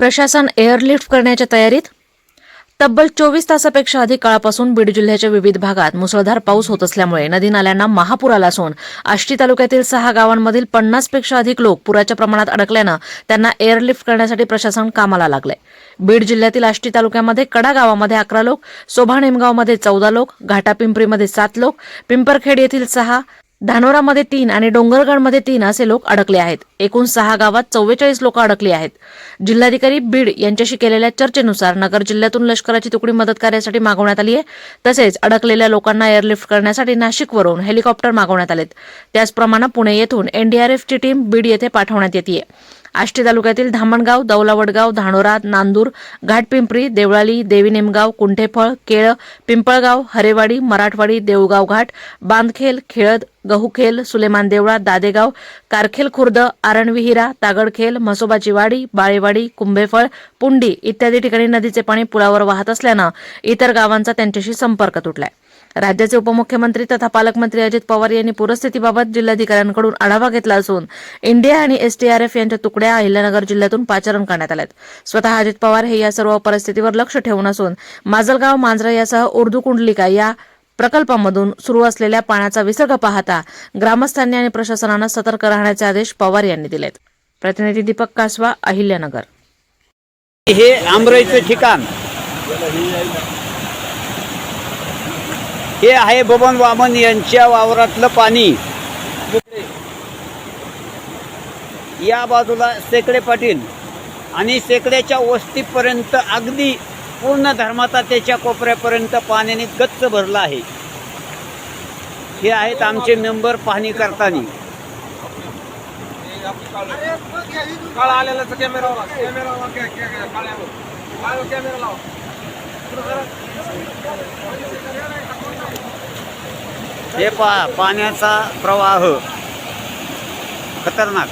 प्रशासन एअरलिफ्ट करण्याच्या तयारीत? तब्बल चोवीस तासापेक्षा अधिक काळापासून बीड जिल्ह्याच्या विविध भागात मुसळधार पाऊस होत असल्यामुळे नदी नाल्यांना महापूर आला असून आष्टी तालुक्यातील सहा गावांमधील पन्नासपेक्षा अधिक लोक पुराच्या प्रमाणात अडकल्यानं त्यांना एअरलिफ्ट करण्यासाठी प्रशासन कामाला लागलंय. बीड जिल्ह्यातील आष्टी तालुक्यामध्ये कडा गावामध्ये अकरा लोक सोभा नेमगावमध्ये चौदा लोक घाटापिंपरीमध्ये सात लोक पिंपरखेड येथील सहा धानोरामध्ये तीन आणि डोंगरगडमध्ये तीन असे लोक अडकले आहेत. एकूण सहा गावात चव्वेचाळीस लोक अडकली आहेत. जिल्हाधिकारी बीड यांच्याशी केलेल्या चर्चेनुसार नगर जिल्ह्यातून लष्कराची तुकडी मदत कार्यासाठी मागवण्यात आली आहे. तसेच अडकलेल्या लोकांना एअरलिफ्ट करण्यासाठी नाशिकवरून हेलिकॉप्टर मागवण्यात आलेत. त्याचप्रमाणे पुणे येथून एनडीआरएफची टीम बीड येथे पाठवण्यात येते आष्टी तालुक्यातील धामणगाव दौलावडगाव धानोरा नांदूर घाटपिंपरी देवळाली देवी नेमगाव कुंठेफळ केळ पिंपळगाव हरेवाडी मराठवाडी देऊळगाव घाट बांधखेल खेळद गहुखेल सुलेमान देवळा दादेगाव कारखेल खुर्द आरणविहिरा तागडखेल म्हसोबाची वाडी बाळेवाडी कुंभेफळ पुंडी इत्यादी ठिकाणी नदीचे पाणी पुलावर वाहत असल्यानं इतर गावांचा त्यांच्याशी संपर्क तुटलाय. राज्याचे उपमुख्यमंत्री तथा पालकमंत्री अजित पवार यांनी पूरस्थितीबाबत जिल्हाधिकाऱ्यांकडून आढावा घेतला असून इंडिया आणि एसटीआरएफ यांच्या तुकड्या अहिल्यानगर जिल्ह्यातून पाचारण करण्यात आल्यात. स्वतः अजित पवार हे या सर्व परिस्थितीवर लक्ष ठेवून असून माजलगाव मांजरा यासह उर्दू कुंडलिका या प्रकल्पामधून सुरू असलेल्या पाण्याचा विसर्ग पाहता ग्रामस्थांनी आणि प्रशासनानं सतर्क राहण्याचे आदेश पवार यांनी दिलेत. प्रतिनिधी दीपक कासवा अहिल्यानगर. हे आमराईचं ठिकाण. हे आहे बबन वामन यांच्या वावरातलं पाणी. या बाजूला सेकडे पाटील आणि सेकड्याच्या वस्तीपर्यंत अगदी पूर्ण धर्माता त्याच्या कोपऱ्यापर्यंत पाण्याने गच्च भरलं आहे. हे आहेत आमचे मेंबर पाहणी करताना. आलेला हे पा पाण्याचा प्रवाह खतरनाक.